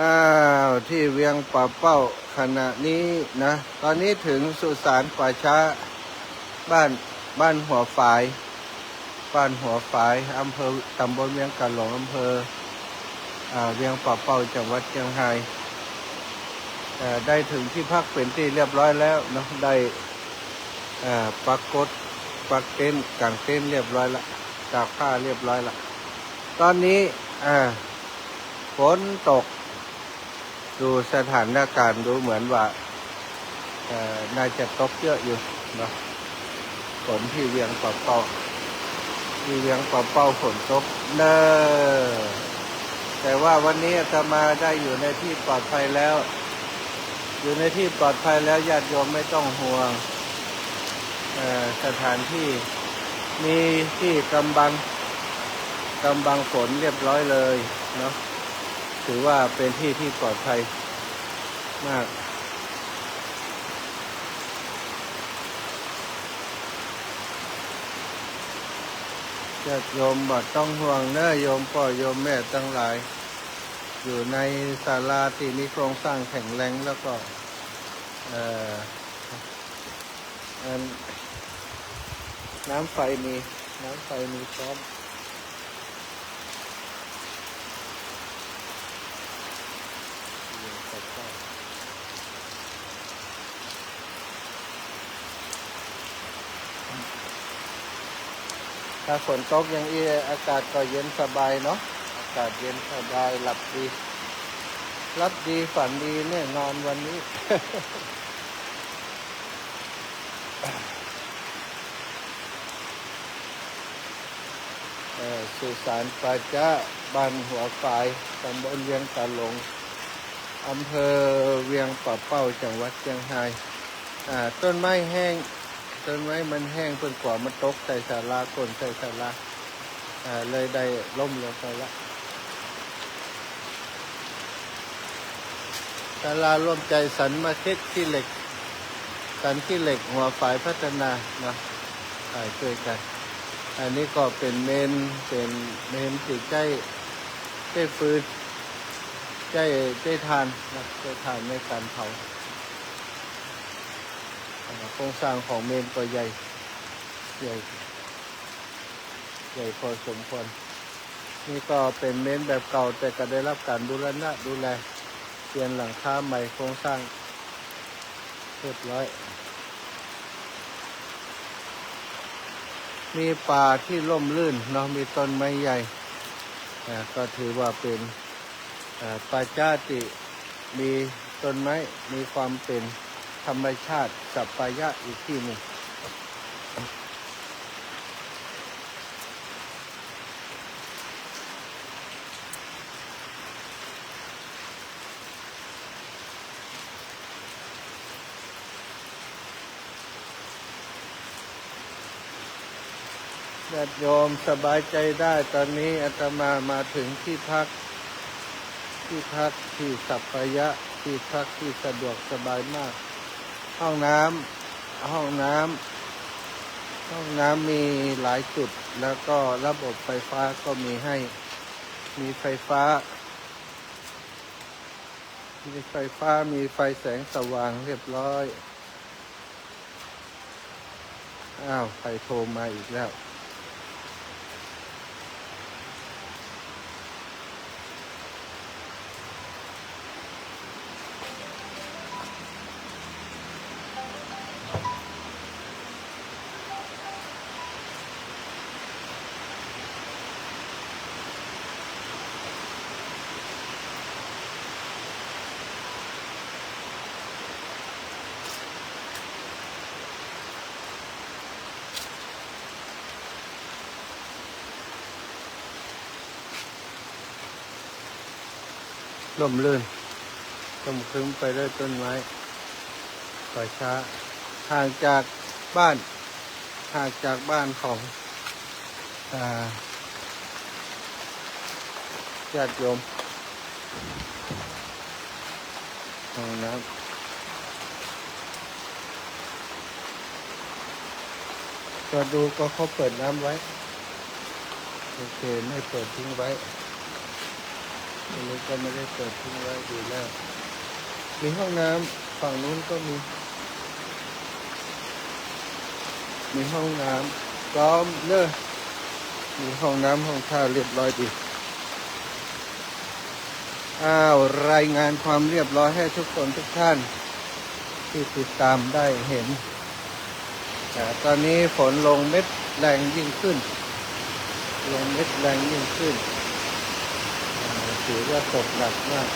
อ้าวที่เวียงป่าเป้าขณะนี้นะ ตอนนี้ถึงสุสานป่าช้าบ้านบ้านหัวฝาย บ้านหัวฝายอำเภอตำบลเวียงกันหลงอำเภออเวียงป่าเป้าจังหวัดเชียงรายได้ถึงที่พักเป็นที่เรียบร้อยแล้วนะได้ปักกดปักเต็นกางเต็นเรียบร้อยละตากผ้าเรียบร้อยละตอนนี้ฝนตก ดูสถานการณ์ดูเหมือนว่าน่าจะตกเยอะอยู่นะฝนที่เวียงเป่าเป้าที่เวียงเป่าเป้าฝนตกเนอแต่ว่าวันนี้อาตมาได้อยู่ในที่ปลอดภัยแล้ว อยู่ในที่ปลอดภัยแล้วญาติโยมไม่ต้องห่วงสถานที่มีที่กำบังกำบังฝนเรียบร้อยเลยเนาะ ถือว่าเป็นที่ที่ปลอดภัยมากญาติโยมบัดต้องห่วงเน้อโยมพ่อโยมแม่ทั้งหลาย อยู่ในศาลาที่มีโครงสร้างแข็งแรงแล้วก็ เอ่อน้ำไฟมี น้ำไฟมีพร้อม ถ้าฝนตกอย่างนี้อากาศก็เย็นสบายเนาะอากาศเย็นสบายหลับดีรับดีฝันดีแน่นอนวันนี้ สุสานปาจ้าบ้านหัวฝายตำบลเวียงตาหลงอำเภอเวียงป่าเป้าจังหวัดเชียงรายต้นไม้แห้ง ต้นไม้มันแห้งเพิ่นกว่ามันตกใส่สาราก้นใส่สาราเลยได้ล่มลงไปละศาลาร่วมใจสันมาเทศที่เหล็ก สันที่เหล็กหัวฝ่ายพัฒนานะอ่ายช่วยกัน อันนี้ก็เป็นเมนเป็นเมนติดใจใจฟืนใจใจทานนะใจทานในการเผา โครงสร้างของเมนก็ใหญ่ใหญ่ใหญ่พอสมควรนี่ก็เป็นเมนแบบเก่าแต่ก็ได้รับการดูแลนะดูแลเปลี่ยนหลังคาใหม่โครงสร้างเรียบร้อย มีป่าที่ร่มรื่นเนาะมีต้นไม้ใหญ่ก็ถือว่าเป็นป่าจ้าติมีต้นไม้มีความเป็น ธรรมชาติสัปายะอีกที่หนึ่งญาติโยมสบายใจได้ตอนนี้อาตมามาถึงที่พัก ที่พักที่สัปปายะ ที่พักที่สะดวกสบายมาก ห้องน้ำห้องน้ำห้องน้ำมีหลายจุด แล้วก็ระบบไฟฟ้าก็มีให้ มีไฟฟ้า มีไฟฟ้ามีไฟแสงสว่างเรียบร้อย อ้าวไฟโทรมาอีกแล้ว ล่มลื่นต้มครึ้มไปด้วยต้นไม้ป่าช้าห่างจากบ้านห่างจากบ้านของอาญาติโยมห้องน้ำก็ดูก็เขาเปิดน้ำไว้ โอเค ไม่เปิดทิ้งไว้ อันนี้ก็ไม่ได้เปิดทิ้งไว้ดีแล้วมีห้องน้ำฝั่งนู้นก็มี มีห้องน้ำพร้อมเนอะมีห้องน้ำห้องท่าเรียบร้อยดี อ้าวรายงานความเรียบร้อยให้ทุกคนทุกท่าน ที่ติดตามได้เห็นตอนนี้ฝนลงเม็ดแรงยิ่งขึ้น ลงเม็ดแรงยิ่งขึ้น ถือว่าตกหนักมาก